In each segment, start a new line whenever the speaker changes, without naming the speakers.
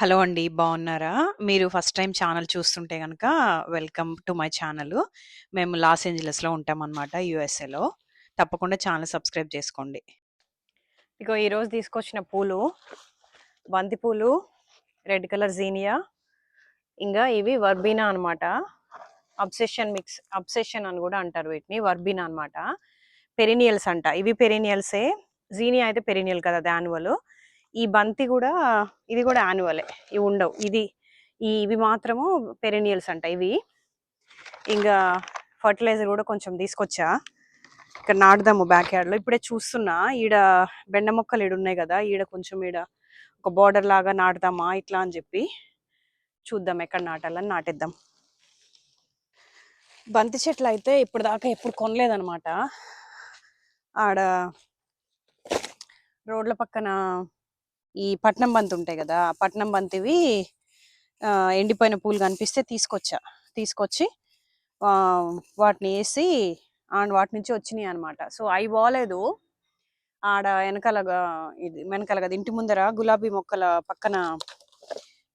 Hello అండి. బాగున్నారా మీరు ఫస్ట్ టైం ఛానల్ చూస్తుంటే కనుక వెల్కమ్ టు మై ఛానల్. మేము లాస్ ఏంజలస్‌లో ఉంటామన్నమాట యూఎస్ఏలో. తప్పకుండా ఛానల్ సబ్స్క్రైబ్ చేసుకోండి.
ఇగో ఈరోజు తీసుకొచ్చిన పూలు బంతి పూలు రెడ్ కలర్ జీనియా ఇంకా ఇవి వర్బీనా అనమాట అబ్సెషన్ మిక్స్ అబ్సెషన్ అని కూడా అంటారు వీటిని వర్బీనా అనమాట పెరినియల్స్ అంట ఇవి పెరినియల్సే జీనియా అయితే పెరినియల్ కదా అది యాన్యువల్ ఈ బంతి కూడా ఇది కూడా యాన్యువలే. ఇవి ఉండవు. ఇది ఇవి మాత్రము పెరినియల్స్ అంట ఇవి. ఇంకా ఫర్టిలైజర్ కూడా కొంచెం తీసుకొచ్చా. ఇక్కడ నాటుదాము బ్యాక్ యార్డ్లో. ఇప్పుడే చూస్తున్నా ఈడ బెండ మొక్కలు ఈడ ఉన్నాయి కదా ఈడ కొంచెం ఈడ ఒక బార్డర్ లాగా నాటుదామా ఇట్లా అని చెప్పి చూద్దాం ఎక్కడ నాటాలని నాటేద్దాం. బంతి చెట్లు అయితే ఇప్పుడు దాకా ఎప్పుడు కొనలేదనమాట ఆడ రోడ్ల పక్కన ఈ పట్నం బంతి ఉంటాయి కదా పట్నం బంతివి ఎండిపోయిన పూలు కనిపిస్తే తీసుకొచ్చా తీసుకొచ్చి వాటిని వేసి అండ్ వాటి నుంచి వచ్చినాయి అనమాట సో అవి బాగాలేదు ఆడ వెనకాలగా ఇది వెనకాల కదా ఇంటి ముందర గులాబీ మొక్కల పక్కన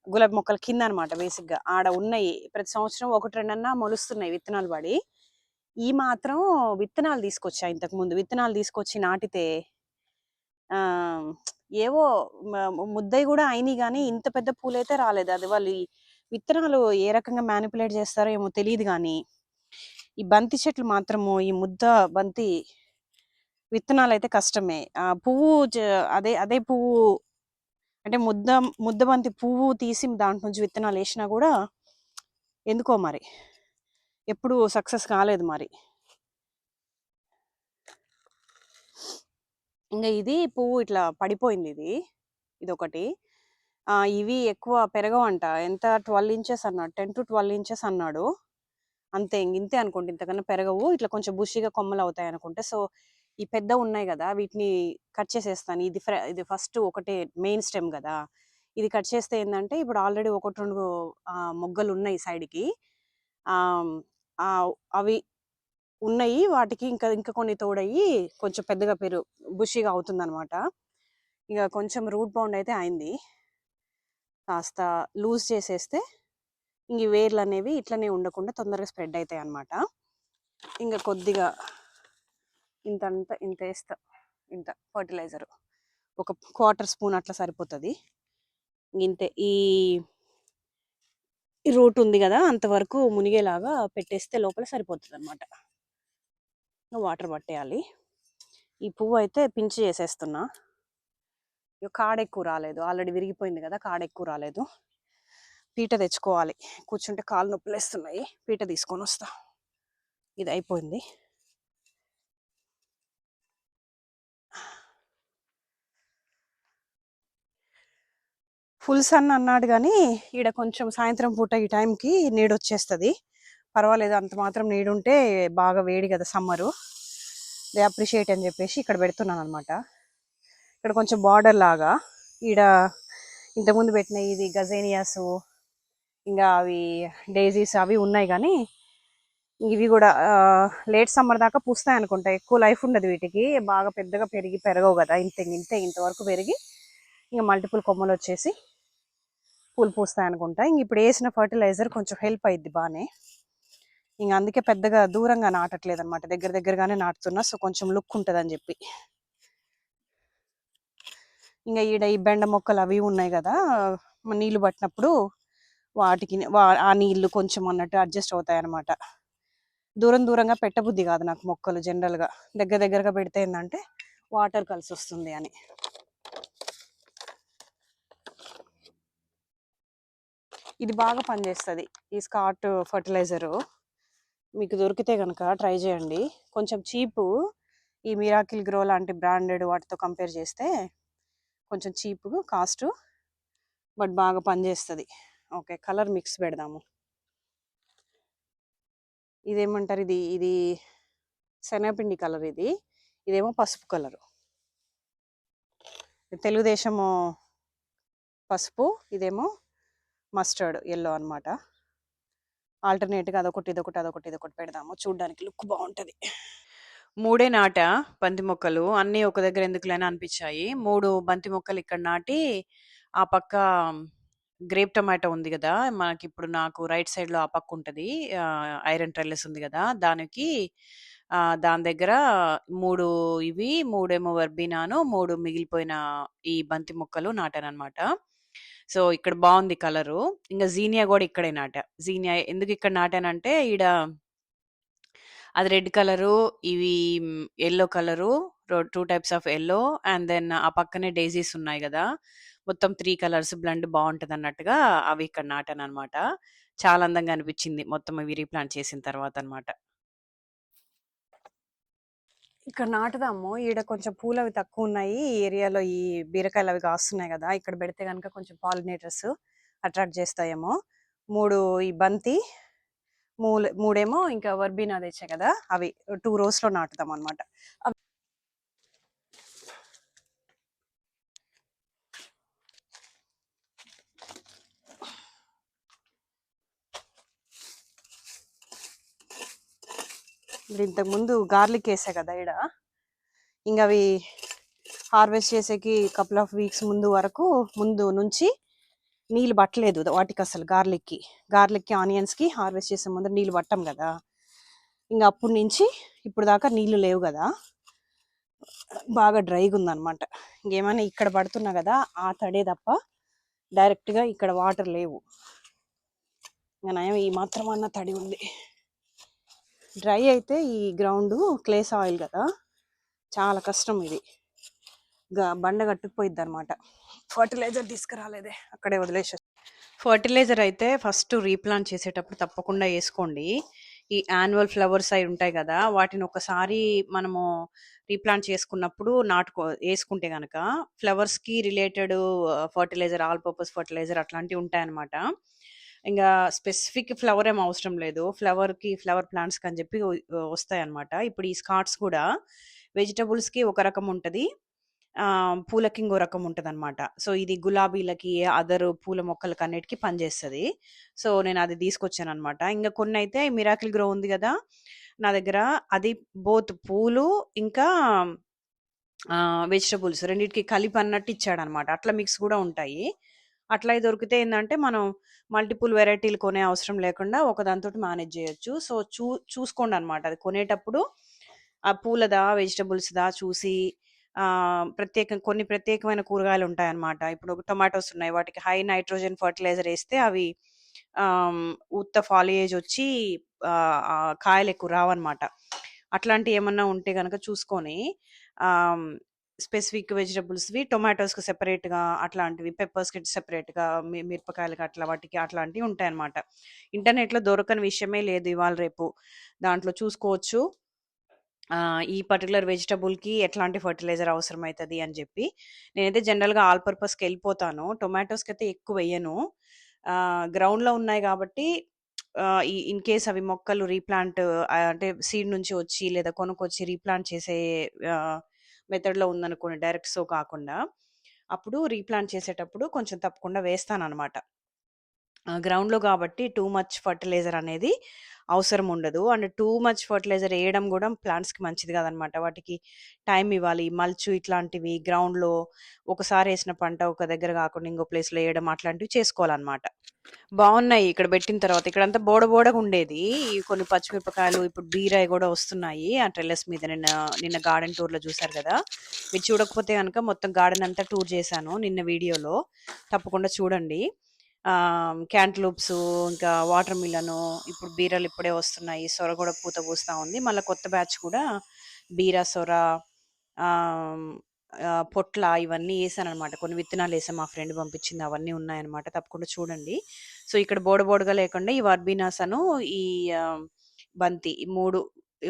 గులాబీ మొక్కల కింద అనమాట బేసిక్గా ఆడ ఉన్నాయి. ప్రతి సంవత్సరం ఒకటి రెండన్నా మొలుస్తున్నాయి విత్తనాలు పడి. ఈ మాత్రం విత్తనాలు తీసుకొచ్చా ఇంతకు ముందు. విత్తనాలు తీసుకొచ్చి నాటితే ఏవో ముద్దయి కూడా అయినాయి కానీ ఇంత పెద్ద పూలైతే రాలేదు. అది వాళ్ళు విత్తనాలు ఏ రకంగా మ్యానిపులేట్ చేస్తారో ఏమో తెలియదు కానీ ఈ బంతి చెట్లు మాత్రము ఈ ముద్ద బంతి విత్తనాలు అయితే కష్టమే. ఆ పువ్వు అదే అదే పువ్వు అంటే ముద్ద ముద్ద బంతి పువ్వు తీసి దాంట్లో నుంచి విత్తనాలు వేసినా కూడా ఎందుకో మరి? ఎప్పుడు సక్సెస్ కాలేదు మరి. ఇంకా ఇది పువ్వు ఇట్లా పడిపోయింది ఇది. ఇది ఒకటి ఇవి ఎక్కువ పెరగవంట. ఎంత ట్వెల్వ్ ఇంచెస్ అన్నాడు. టెన్ టు ట్వెల్వ్ ఇంచెస్ అన్నాడు. అంతే ఇంక ఇంతే అనుకోండి ఇంతకన్నా పెరగవు. ఇట్లా కొంచెం బుషిగా కొమ్మలు అవుతాయి అనుకుంటే. సో ఈ పెద్ద ఉన్నాయి కదా వీటిని కట్ చేసేస్తాను. ఇది ఫ్ర- ఇది ఫస్ట్ ఒకటే మెయిన్ స్టెమ్ కదా. ఇది కట్ చేస్తే ఏంటంటే ఇప్పుడు ఆల్రెడీ ఒకటి రెండు మొగ్గలు ఉన్నాయి సైడ్కి. అవి ఉన్నాయి. వాటికి ఇంకా ఇంకా కొన్ని తోడయ్యి కొంచెం పెద్దగా పెరు బుషిగా అవుతుంది అనమాట ఇక కొంచెం రూట్ బౌండ్ అయితే అయింది. కాస్త లూజ్ చేసేస్తే ఇంక వేర్లు అనేవి ఇట్లనే ఉండకుండా తొందరగా స్ప్రెడ్ అవుతాయి అన్నమాట. ఇంకా కొద్దిగా ఇంత అంత ఇంత వేస్తా ఇంత ఫర్టిలైజరు. ఒక క్వార్టర్ స్పూన్ అట్లా సరిపోతుంది. ఇంతే. ఈ ఈ రూట్ ఉంది కదా అంతవరకు మునిగేలాగా పెట్టేస్తే లోపల సరిపోతుంది అనమాట వాటర్ పట్టేయాలి. ఈ పువ్వు అయితే పించి చేసేస్తున్నా. కాడ ఎక్కువ రాలేదు. ఆల్రెడీ విరిగిపోయింది కదా కాడ ఎక్కువ రాలేదు. పీట తెచ్చుకోవాలి. కూర్చుంటే కాళ్ళు నొప్పులు వేస్తున్నాయి పీట తీసుకొని వస్తా. ఇది అయిపోయింది. ఫుల్ సన్ అన్నాడు కానీ ఈడ కొంచెం సాయంత్రం పూట ఈ టైంకి నీడొచ్చేస్తుంది. పర్వాలేదు అంత మాత్రం నీడు ఉంటే బాగా వేడి కదా సమ్మరు దే అప్రిషియేట్ అని చెప్పేసి ఇక్కడ పెడుతున్నాను అనమాట ఇక్కడ కొంచెం బార్డర్ లాగా. ఈడ ఇంతకుముందు పెట్టిన ఇది గజేనియాస్ ఇంకా అవి డేజీస్ అవి ఉన్నాయి కానీ ఇవి కూడా లేట్ సమ్మర్ దాకా పూస్తాయి అనుకుంటా. ఎక్కువ లైఫ్ ఉండదు వీటికి. బాగా పెద్దగా పెరిగి పెరగవు కదా. ఇంత ఇంతే ఇంతవరకు పెరిగి ఇంకా మల్టిపుల్ కొమ్మలు వచ్చేసి పూలు పూస్తాయి అనుకుంటా. ఇంక ఇప్పుడు వేసిన ఫర్టిలైజర్ కొంచెం హెల్ప్ అయ్యిద్ది బాగానే ఇంకా అందుకే పెద్దగా దూరంగా నాటట్లేదు అనమాట దగ్గర దగ్గరగానే నాటుతున్నా సో కొంచెం లుక్ ఉంటుంది అని చెప్పి. ఇంకా ఈడ ఈ బెండ మొక్కలు అవి ఉన్నాయి కదా నీళ్ళు పట్టినప్పుడు వాటికి వా- ఆ నీళ్ళు కొంచెం అన్నట్టు అడ్జస్ట్ అవుతాయి అనమాట దూరం దూరంగా పెట్టబుద్ధి కాదు నాకు మొక్కలు జనరల్గా. దగ్గర దగ్గరగా పెడితే ఏంటంటే వాటర్ కలిసి వస్తుంది అని. ఇది బాగా పనిచేస్తుంది ఈ స్కాట్ ఫర్టిలైజరు. మీకు దొరికితే కనుక ట్రై చేయండి. కొంచెం చీపు ఈ మిరాకిల్ గ్రో లాంటి బ్రాండెడ్ వాటితో కంపేర్ చేస్తే కొంచెం చీప్ కాస్ట్ బట్ బాగా పనిచేస్తుంది. ఓకే కలర్ మిక్స్ పెడదాము. ఇదేమంటారు ఇది? ఇది శనగపిండి కలర్ ఇది. ఇదేమో పసుపు కలరు. తెలుగుదేశము పసుపు ఇదేమో మస్టర్డ్ ఎల్లో అనమాట ఆల్టర్నేట్గా అదొకటి ఇదొకటి అదొకటి ఇదొకటి పెడదాము. చూడ్డానికి లుక్ బాగుంటుంది
మూడే నాట బంతి మొక్కలు? అన్నీ ఒక దగ్గర ఎందుకులైనా అనిపించాయి. మూడు బంతి మొక్కలు ఇక్కడ నాటి ఆ పక్క గ్రేప్ టమాటో ఉంది కదా మనకి ఇప్పుడు నాకు రైట్ సైడ్‌లో ఆ పక్క ఉంటుంది. ఐరన్ ట్రెల్లెస్ ఉంది కదా దానికి దాని దగ్గర మూడు ఇవి, మూడేమో వర్బీనాను మూడు మిగిలిపోయిన ఈ బంతి మొక్కలు నాటాననమాట. సో, ఇక్కడ బాగుంది కలరు. ఇంకా జీనియా కూడా ఇక్కడే నాటా. జీనియా ఎందుకు ఇక్కడ నాటానంటే ఈడ అది రెడ్ కలరు, ఇవి yellow colour, two types of yellow and then ఆ పక్కనే డైజీస్ ఉన్నాయి కదా మొత్తం త్రీ కలర్స్ బ్లెండ్ అన్నట్టుగా అవి ఇక్కడ నాటాను అనమాట చాలా అందంగా అనిపించింది మొత్తం ఇవి రీప్లాంట్ చేసిన తర్వాత అనమాట
ఇక్కడ నాటుదాము. ఈడ కొంచెం పూలవి తక్కువున్నాయి. ఈ ఏరియాలో ఈ బీరకాయలు అవి కాస్తున్నాయి కదా ఇక్కడ పెడితే కనుక కొంచెం పాలినేటర్స్ అట్రాక్ట్ చేస్తాయేమో. మూడు ఈ బంతి, మూడు మూడేమో ఇంకా వర్బీనా తెచ్చా కదా అవి టూ రోస్‌లో నాటుదాం అనమాట ఇప్పుడు ఇంతకుముందు గార్లిక్ వేసా కదా ఇక్కడ ఈడ. అవి హార్వెస్ట్ చేసేకి కపుల్ ఆఫ్ వీక్స్ ముందు వరకు ముందు నుంచి నీళ్ళు పట్టలేదు వాటికి అసలు గార్లిక్‌కి. గార్లిక్‌కి, ఆనియన్స్‌కి హార్వెస్ట్ చేసే ముందు నీళ్ళు పట్టం కదా ఇంకా అప్పటి నుంచి ఇప్పుడు దాకా నీళ్ళు లేవు కదా బాగా డ్రైగుందనమాట. ఇంకేమైనా ఇక్కడ పడుతున్నా కదా ఆ తడే తప్ప డైరెక్ట్‌గా ఇక్కడ వాటర్ లేవు. ఇంకా నయం ఈ మాత్రమన్నా తడి ఉంది. డ్రై అయితే ఈ గ్రౌండు క్లే సాయిల్ కదా చాలా కష్టం ఇది. బండ బండ గట్టుకుపోయిద్దనమాట. ఫర్టిలైజర్ తీసుకురాలేదే. అక్కడే వదిలేసే
ఫర్టిలైజర్ అయితే ఫస్ట్ రీప్లాంట్ చేసేటప్పుడు తప్పకుండా వేసుకోండి ఈ యాన్యువల్ ఫ్లవర్స్ అవి ఉంటాయి కదా వాటిని ఒకసారి మనము రీప్లాంట్ చేసుకున్నప్పుడు నాటుకో వేసుకుంటే కనుక ఫ్లవర్స్‌కి related fertilizer, all purpose fertilizer అట్లాంటివి ఉంటాయన్నమాట. ఇంకా స్పెసిఫిక్ ఫ్లవర్ ఏం అవసరం లేదు. ఫ్లవర్‌కి ఫ్లవర్ ప్లాంట్స్‌కి అని చెప్పి వస్తాయి వస్తాయన్నమాట. ఇప్పుడు ఈ స్కాట్స్ కూడా వెజిటబుల్స్‌కి ఒక రకం ఉంటుంది పూలకి ఇంకో రకం ఉంటుంది అనమాట సో, ఇది గులాబీలకి, అదర్ పూల మొక్కలకి అన్నిటికీ పనిచేస్తుంది సో, నేను అది తీసుకొచ్చానమాట ఇంకా కొన్ని అయితే మిరాకిల్ గ్రో ఉంది కదా నా దగ్గర అది బోత్ పూలు ఇంకా వెజిటబుల్స్ రెండిటికి కలిపి అన్నట్టు ఇచ్చాడనమాట అట్లా మిక్స్ కూడా ఉంటాయి. అట్లా దొరికితే ఏంటంటే మనం మల్టిపుల్ వెరైటీలు కొనే అవసరం లేకుండా ఒకదాంతో మేనేజ్ చేయొచ్చు. సో, చూ చూసుకోండి అనమాట అది కొనేటప్పుడు ఆ పూలదా, వెజిటబుల్స్‌దా చూసి ప్రత్యేకం కొన్ని ప్రత్యేకమైన కూరగాయలు ఉంటాయన్నమాట ఇప్పుడు టొమాటోస్ ఉన్నాయి. వాటికి హై నైట్రోజన్ ఫర్టిలైజర్ వేస్తే అవి ఉత్త ఫాలియేజ్ వచ్చి కాయలు ఎక్కువ రావన్నమాట అట్లాంటి ఏమన్నా ఉంటే కనుక చూసుకొని స్పెసిఫిక్ వెజిటబుల్స్‌వి టొమాటోస్‌కి సెపరేట్‌గా అట్లాంటివి, పెప్పర్స్‌కి సెపరేట్‌గా, మి మిరపకాయలకి అట్లా వాటికి అట్లాంటివి ఉంటాయన్నమాట. ఇంటర్నెట్‌లో దొరకని విషయమే లేదు ఇవాళ రేపు. దాంట్లో చూసుకోవచ్చు. ఈ పర్టికులర్ వెజిటబుల్‌కి ఎట్లాంటి ఫర్టిలైజర్ అవసరమవుతుంది అని చెప్పి నేనైతే జనరల్‌గా ఆల్ టొమాటోస్కి అయితే ఎక్కువెయ్యను. వేయను గ్రౌండ్‌లో ఉన్నాయి కాబట్టి ఈ ఇన్ కేస్ అవి మొక్కలు రీప్లాంట్ అంటే సీడ్ నుంచి వచ్చి లేదా కొనుక్కొచ్చి రీప్లాంట్ చేసే మెథడ్‌లో ఉందనుకోండి డైరెక్ట్ సో కాకుండా, అప్పుడు రీప్లాంట్ చేసేటప్పుడు కొంచెం తప్పకుండా వేస్తాను అనమాట గ్రౌండ్‌లో కాబట్టి టూ మచ్ ఫర్టిలైజర్ అనేది అవసరం ఉండదు. అండ్ టూ మచ్ ఫర్టిలైజర్ వేయడం కూడా ప్లాంట్స్‌కి మంచిది కాదనమాట వాటికి టైం ఇవ్వాలి. మల్చు ఇట్లాంటివి గ్రౌండ్‌లో ఒకసారి వేసిన పంట ఒక దగ్గర కాకుండా ఇంకో ప్లేస్‌లో వేయడం అట్లాంటివి చేసుకోవాలన్నమాట. బాగున్నాయి ఇక్కడ పెట్టిన తర్వాత. ఇక్కడంతా బోడ బోడగా ఉండేది కొన్ని పచ్చిమిరపకాయలు, ఇప్పుడు బీరాయి కూడా వస్తున్నాయి. ఆ ట్రెల్లర్స్ మీద నిన్న నిన్న గార్డెన్ టూర్‌లో చూసారు కదా మీరు చూడకపోతే కనుక మొత్తం గార్డెన్ అంతా టూర్ చేశాను నిన్న వీడియోలో. తప్పకుండా చూడండి. క్యాంట్లూప్స్ ఇంకా వాటర్ మిలను, ఇప్పుడు బీరలు ఇప్పుడే వస్తున్నాయి. సొర కూడా పూత పూస్తా ఉంది. మళ్ళీ కొత్త బ్యాచ్ కూడా బీర, సొర పొట్ల ఇవన్నీ అనమాట కొన్ని విత్తనాలు వేసాం మా ఫ్రెండ్ పంపించింది అవన్నీ ఉన్నాయన్నమాట. తప్పకుండా చూడండి. సో, ఇక్కడ బోడ బోడగా లేకుండా ఈ వర్బీనాసను, ఈ బంతి ఈ 3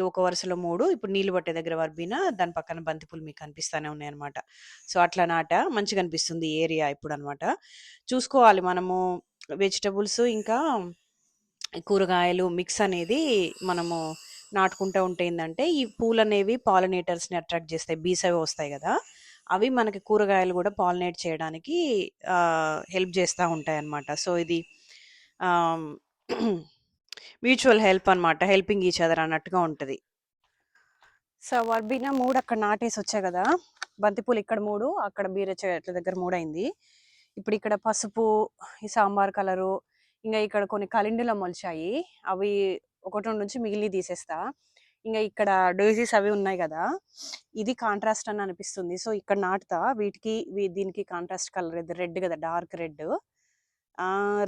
ఒక వరుసలో మూడు. ఇప్పుడు నీళ్ళు పట్టే దగ్గర వర్బీనా, దాని పక్కన బంతిపూలు మీకు కనిపిస్తూనే ఉన్నాయి అనమాట సో, అట్లా నాట మంచిగనిపిస్తుంది ఈ ఏరియా ఇప్పుడు అనమాట చూసుకోవాలి మనము వెజిటబుల్స్ ఇంకా కూరగాయలు మిక్స్ అనేది మనము నాటుకుంటూ ఉంటే ఏంటంటే ఈ పూలనేవి పాలినేటర్స్‌ని అట్రాక్ట్ చేస్తాయి. బీస్ అవి వస్తాయి కదా అవి మనకి కూరగాయలు కూడా పాలినేట్ చేయడానికి హెల్ప్ చేస్తూ ఉంటాయి అన్నమాట సో, ఇది మ్యూచువల్ హెల్ప్ అన్నమాట. హెల్పింగ్ ఈచ్ అదర్ అన్నట్టుగా ఉంటుంది
సో, వర్బీనా మూడు అక్కడ నాటేసి వచ్చాయి కదా బంతిపూలు ఇక్కడ మూడు అక్కడ బీర చెట్ల దగ్గర మూడు అయింది. ఇప్పుడు ఇక్కడ పసుపు ఈ సాంబార్ కలరు ఇంకా ఇక్కడ కొన్ని కలిండులు మొలిచాయి అవి ఒకటి నుంచి మిగిలి తీసేస్తా ఇంకా ఇక్కడ డోజీస్ అవి ఉన్నాయి కదా ఇది కాంట్రాస్ట్ అని అనిపిస్తుంది సో ఇక్కడ నాటుతా వీటికి దీనికి కాంట్రాస్ట్ కలర్ ఇది రెడ్ కదా డార్క్ రెడ్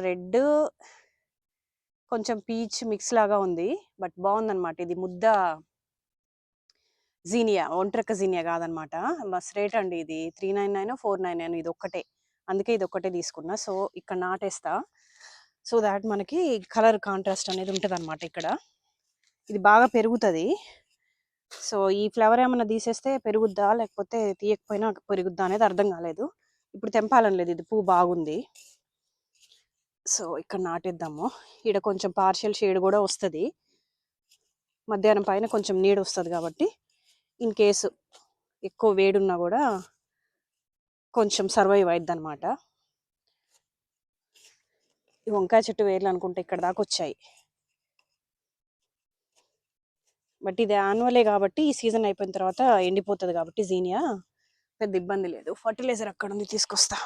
రెడ్ కొంచెం పీచ్ మిక్స్ లాగా ఉంది. బట్ బాగుందన్నమాట. ఇది ముద్ద జీనియా ఒంటరిక జీనియా కాదనమాట బస్ రేట్ అండి ఇది. Three nine nine four nine nine ఇది ఒక్కటే అందుకే ఇది ఒక్కటే తీసుకున్నా. సో ఇక్కడ నాటేస్తా. సో దాట్ మనకి కలర్ కాంట్రాస్ట్ అనేది ఉంటుంది అనమాట ఇక్కడ. ఇది బాగా పెరుగుతుంది. సో ఈ ఫ్లవర్ ఏమైనా తీసేస్తే పెరుగుద్దా? లేకపోతే తీయకపోయినా పెరుగుద్దా అనేది అర్థం కాలేదు. ఇప్పుడు తెంపాలని లేదు. ఇది పువ్వు బాగుంది. సో ఇక్కడ నాటేద్దాము. ఇక్కడ కొంచెం పార్షియల్ షేడ్ కూడా వస్తుంది. మధ్యాహ్నం పైన కొంచెం నీడ వస్తుంది కాబట్టి ఇన్ కేసు ఎక్కువ వేడున్నా కూడా కొంచెం సర్వైవ్ అయిద్ది అనమాట ఈ వంకాయ చెట్టు వేర్లు అనుకుంటే ఇక్కడ దాకా వచ్చాయి. బట్ ఇది యాన్యువలే కాబట్టి ఈ సీజన్ అయిపోయిన తర్వాత ఎండిపోతుంది కాబట్టి జీనియా. పెద్ద ఇబ్బంది లేదు. ఫర్టిలైజర్ అక్కడ ఉంది తీసుకొస్తా.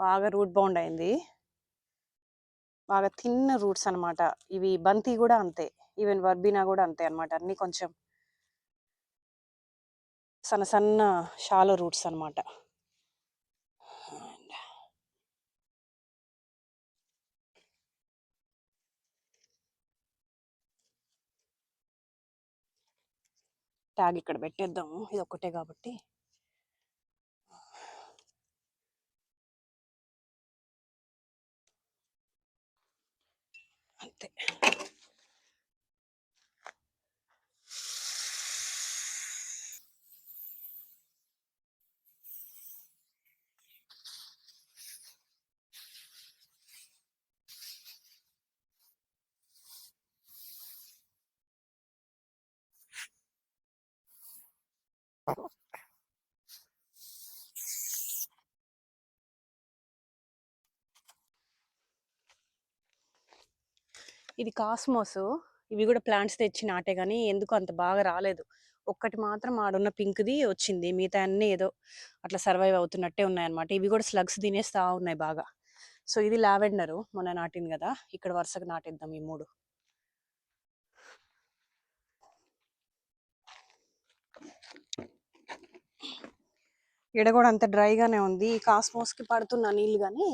బాగా రూట్ బౌండ్ అయింది. బాగా తిన్న రూట్స్ అనమాట ఇవి బంతి కూడా అంతే. ఈవెన్ వర్బీనా కూడా అంతే అనమాట అన్నీ కొంచెం సన్న సన్న షాలో రూట్స్ అనమాట ట్యాగ్ ఇక్కడ పెట్టేద్దాము. ఇది ఒక్కటే కాబట్టి. అంతే ఇది కాస్మోస్. ఇవి కూడా ప్లాంట్స్ తెచ్చి నాటే కానీ ఎందుకు అంత బాగా రాలేదు. ఒక్కటి మాత్రం ఆడున్న పింక్ది వచ్చింది. మిగతా అన్ని ఏదో అట్లా సర్వైవ్ అవుతున్నట్టే ఉన్నాయన్నమాట. ఇవి కూడా స్లగ్స్ తినేస్తా ఉన్నాయి బాగా. సో ఇది లావెండరు మొన్న నాటింది కదా. ఇక్కడ వరుసగా నాటేద్దాం ఈ మూడు. ఈడ కూడా అంత డ్రైగానే ఉంది. కాస్మోస్కి పడుతున్న నీళ్ళు కానీ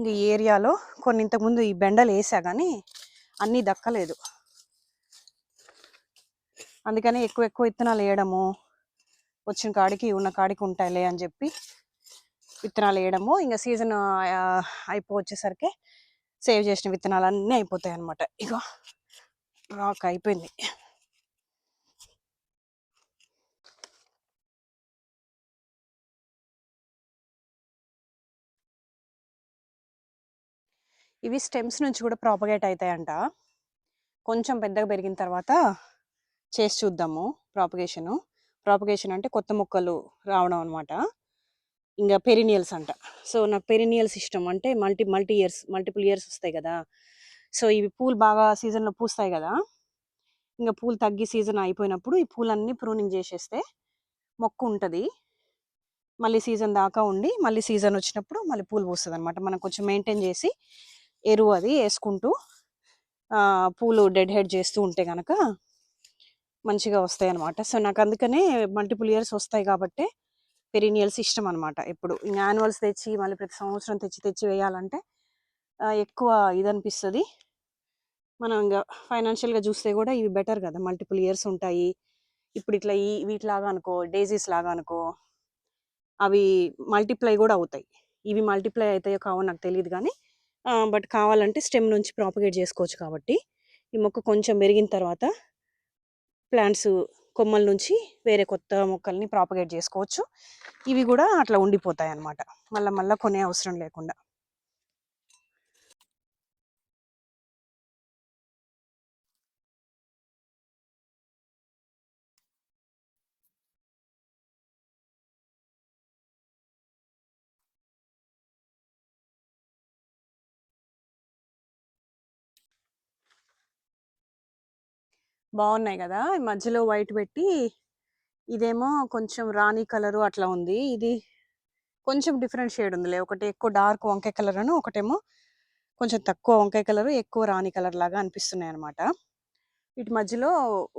ఇంక ఈ ఏరియాలో కొన్ని ఇంతకుముందు ఈ బెండలు వేసా కానీ అన్నీ దక్కలేదు. అందుకని ఎక్కువ ఎక్కువ విత్తనాలు వేయడము వచ్చిన కాడికి ఉన్న కాడికి ఉంటాయిలే అని చెప్పి విత్తనాలు వేయడము. ఇంకా సీజన్ అయిపో వచ్చేసరికి సేవ్ చేసిన విత్తనాలు అన్నీ అయిపోతాయి అన్నమాట ఇగో రాక్ అయిపోయింది. ఇవి స్టెమ్స్ నుంచి కూడా ప్రాపగేట్ అవుతాయంట కొంచెం పెద్దగా పెరిగిన తర్వాత చేసి చూద్దాము ప్రాపగేషను. ప్రాపగేషన్ అంటే కొత్త మొక్కలు రావడం అనమాట ఇంకా పెరినియల్స్ అంట. సో నాకు పెరినియల్స్ ఇష్టం. అంటే multi multi years multiple years వస్తాయి కదా. సో ఇవి పూలు బాగా సీజన్లో పూస్తాయి కదా. ఇంకా పూలు తగ్గి సీజన్ అయిపోయినప్పుడు ఈ పూలన్నీ ప్రూనింగ్ చేసేస్తే మొక్క ఉంటుంది. మళ్ళీ సీజన్ దాకా ఉండి మళ్ళీ సీజన్ వచ్చినప్పుడు మళ్ళీ పూలు పూస్తుంది అనమాట మనం కొంచెం మెయింటైన్ చేసి ఎరువు అది వేసుకుంటూ పూలు డెడ్ హెడ్ చేస్తూ ఉంటే కనుక మంచిగా వస్తాయి అనమాట సో నాకు అందుకనే మల్టిపుల్ ఇయర్స్ వస్తాయి కాబట్టి పెరినియల్స్ ఇష్టం అనమాట ఎప్పుడు. ఇంకా యాన్యువల్స్ తెచ్చి మళ్ళీ ప్రతి సంవత్సరం తెచ్చి తెచ్చి వేయాలంటే ఎక్కువ ఇది అనిపిస్తుంది మనం ఇంకా ఫైనాన్షియల్గా చూస్తే కూడా ఇవి బెటర్ కదా. మల్టిపుల్ ఇయర్స్ ఉంటాయి. ఇప్పుడు ఇట్లా ఈ వీటిలాగా అనుకో డేజీస్ లాగా అనుకో అవి మల్టిప్లై కూడా అవుతాయి. ఇవి మల్టిప్లై అవుతాయో కావో నాకు తెలియదు కానీ బట్ కావాలంటే స్టెమ్ నుంచి ప్రాపగేట్ చేసుకోవచ్చు కాబట్టి ఈ మొక్క కొంచెం పెరిగిన తర్వాత ప్లాంట్స్ కొమ్మల నుంచి వేరే కొత్త మొక్కల్ని ప్రాపగేట్ చేసుకోవచ్చు. ఇవి కూడా అట్లా ఉండిపోతాయి అన్నమాట మళ్ళీ మళ్ళీ కొనే అవసరం లేకుండా. బాగున్నాయి కదా మధ్యలో వైట్ పెట్టి ఇదేమో కొంచెం రాణి కలరు అట్లా ఉంది. ఇది కొంచెం డిఫరెంట్ షేడ్ ఉందిలే. ఒకటి ఎక్కువ డార్క్ వంకాయ కలర్ అను ఒకటేమో కొంచెం తక్కువ వంకాయ కలర్ ఎక్కువ రాణి కలర్ లాగా అనిపిస్తున్నాయి అనమాట వీటి మధ్యలో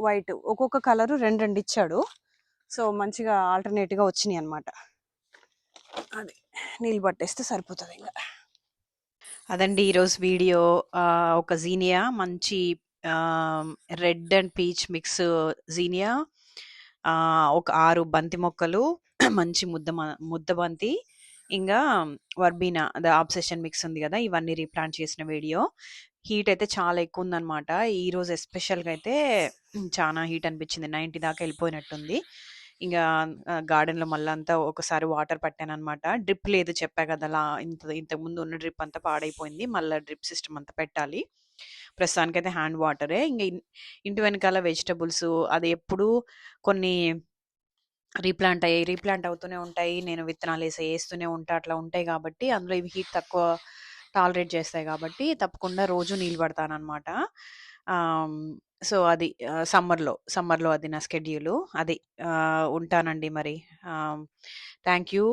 వైట్ ఒక్కొక్క కలరు రెండు రెండు ఇచ్చాడు. సో మంచిగా ఆల్టర్నేట్గా వచ్చినాయి అనమాట అది నీళ్ళు పట్టేస్తే సరిపోతుంది ఇంకా
అదండి ఈరోజు వీడియో. ఒక జీనియా మంచి red and peach mix zinnia ఒక ఆరు బంతి మొక్కలు మంచి ముద్ద మ- ముద్ద బంతి ఇంకా వర్బీనా ద ఆబ్సెషన్ మిక్స్ ఉంది కదా ఇవన్నీ రీప్లాంట్ చేసిన వీడియో. హీట్ అయితే చాలా ఎక్కువ ఉందన్నమాట. ఈరోజు ఎస్పెషల్గా అయితే చాలా హీట్ అనిపించింది. నైంటీ దాకా వెళ్ళిపోయినట్టుంది. ఇంకా గార్డెన్లో మళ్ళీ అంతా ఒకసారి వాటర్ పట్టాను అనమాట డ్రిప్ లేదు చెప్పా కదా అలా ఇంత ఇంతకు ముందు ఉన్న డ్రిప్ అంతా పాడైపోయింది. మళ్ళీ డ్రిప్ సిస్టమ్ అంతా పెట్టాలి. ప్రస్తుతానికైతే హ్యాండ్ వాటరే. ఇంకా ఇంటి వెనకాల వెజిటబుల్స్ అది ఎప్పుడు కొన్ని రీప్లాంట్ అయ్యాయి. రీప్లాంట్ అవుతూనే ఉంటాయి. నేను విత్తనాలు వేసి వేస్తూనే ఉంటా అట్లా ఉంటాయి కాబట్టి అందులో ఇవి హీట్ తక్కువ టాలరేట్ చేస్తాయి కాబట్టి తప్పకుండా రోజు నీళ్ళు పడతాను అనమాట సో అది సమ్మర్లో సమ్మర్లో అది నా స్కెడ్యూలు. అది ఉంటానండి మరి. Thank you.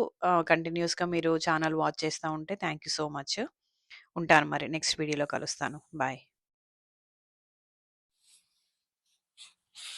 కంటిన్యూస్గా మీరు ఛానల్ వాచ్ చేస్తూ ఉంటే థ్యాంక్ యూ సో మచ్. ఉంటాను మరి. నెక్స్ట్ వీడియోలో కలుస్తాను. బాయ్.